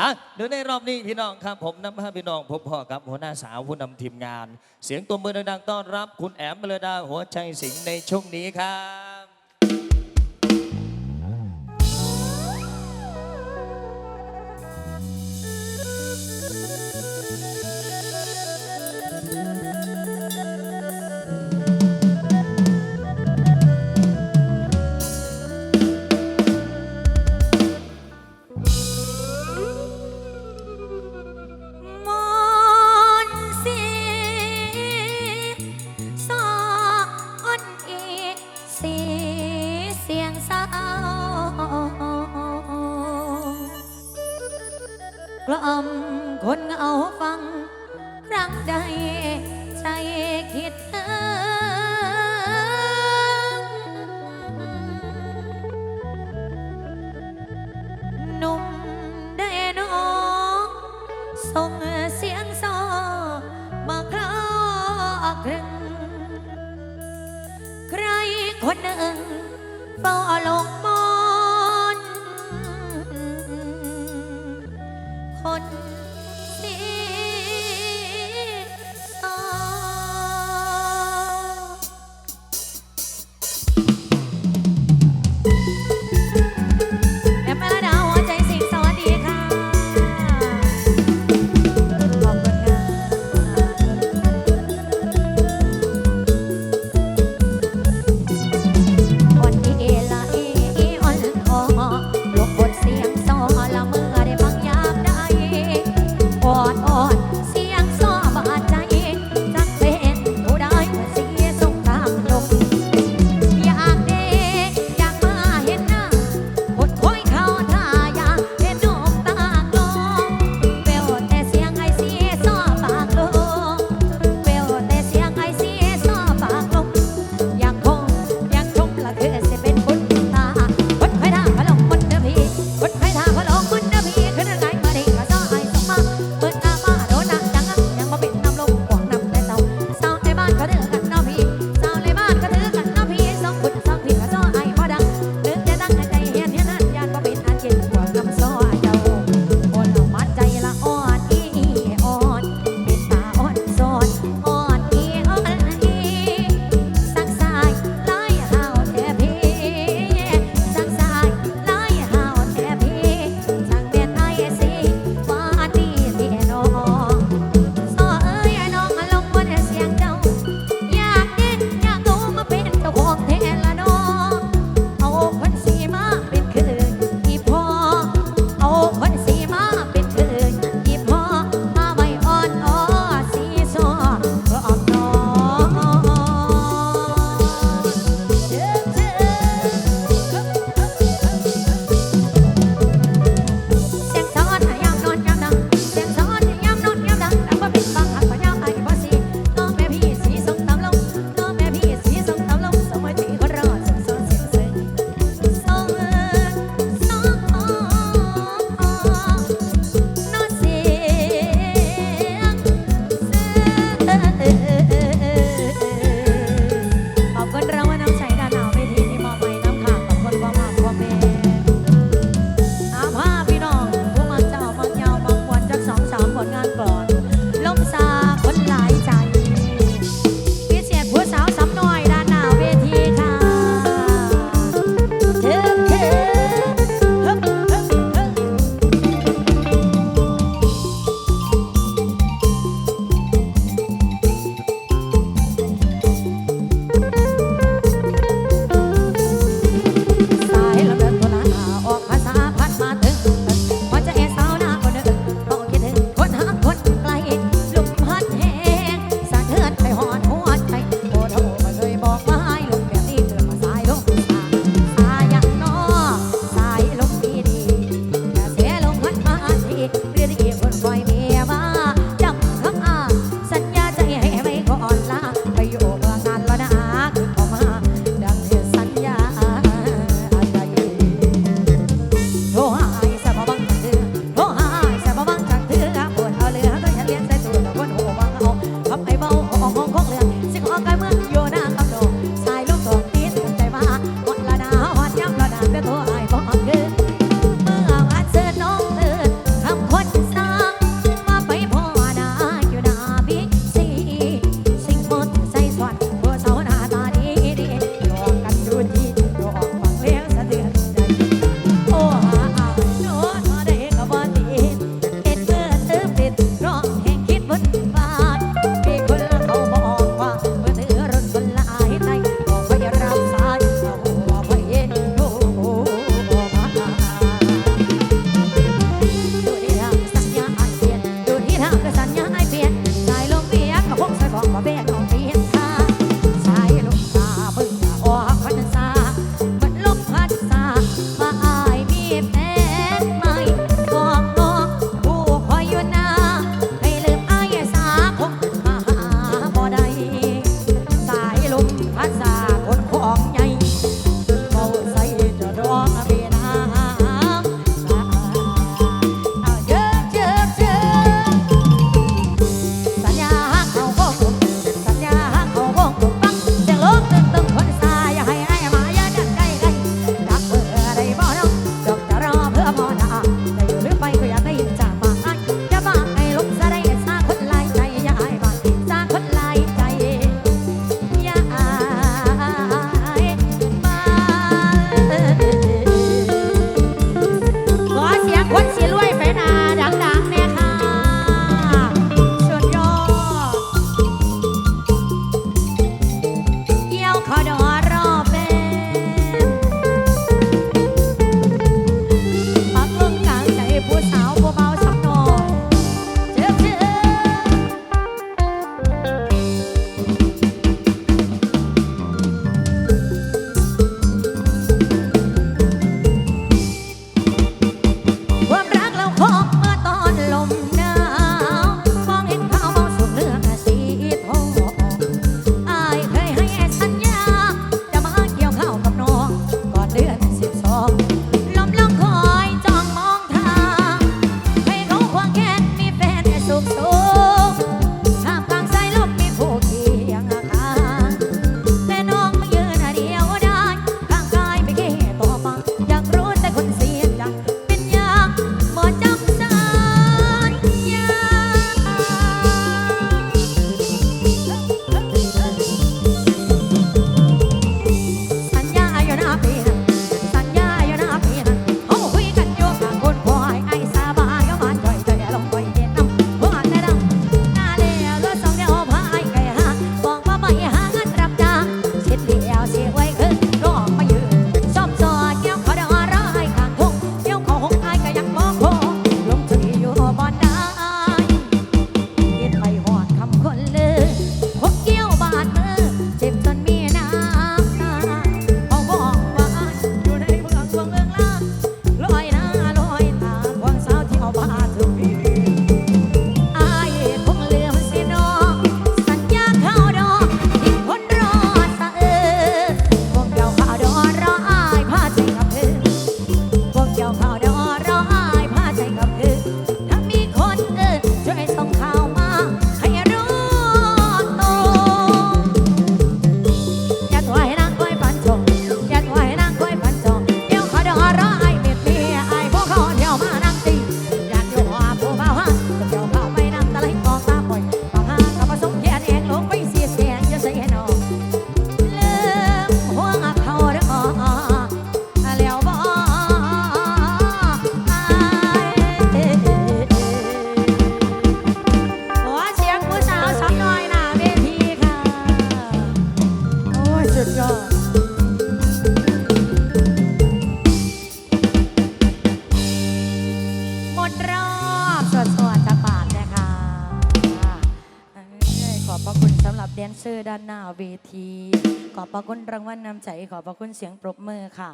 อะเดี๋ยวในรอบนี้พี่น้องครับผมนำพาพี่น้องพบพ่อกับหัวหน้าสาวผู้นำทีมงาน เสียงตัวมือดังๆต้อนรับ คุณแอมเมลดาหัวใจสิงห์ในช่วงนี้ครับ อด ด้านหน้าเวที ขอบพระคุณรางวัลนำใจ ขอบพระคุณเสียงปรบมือค่ะ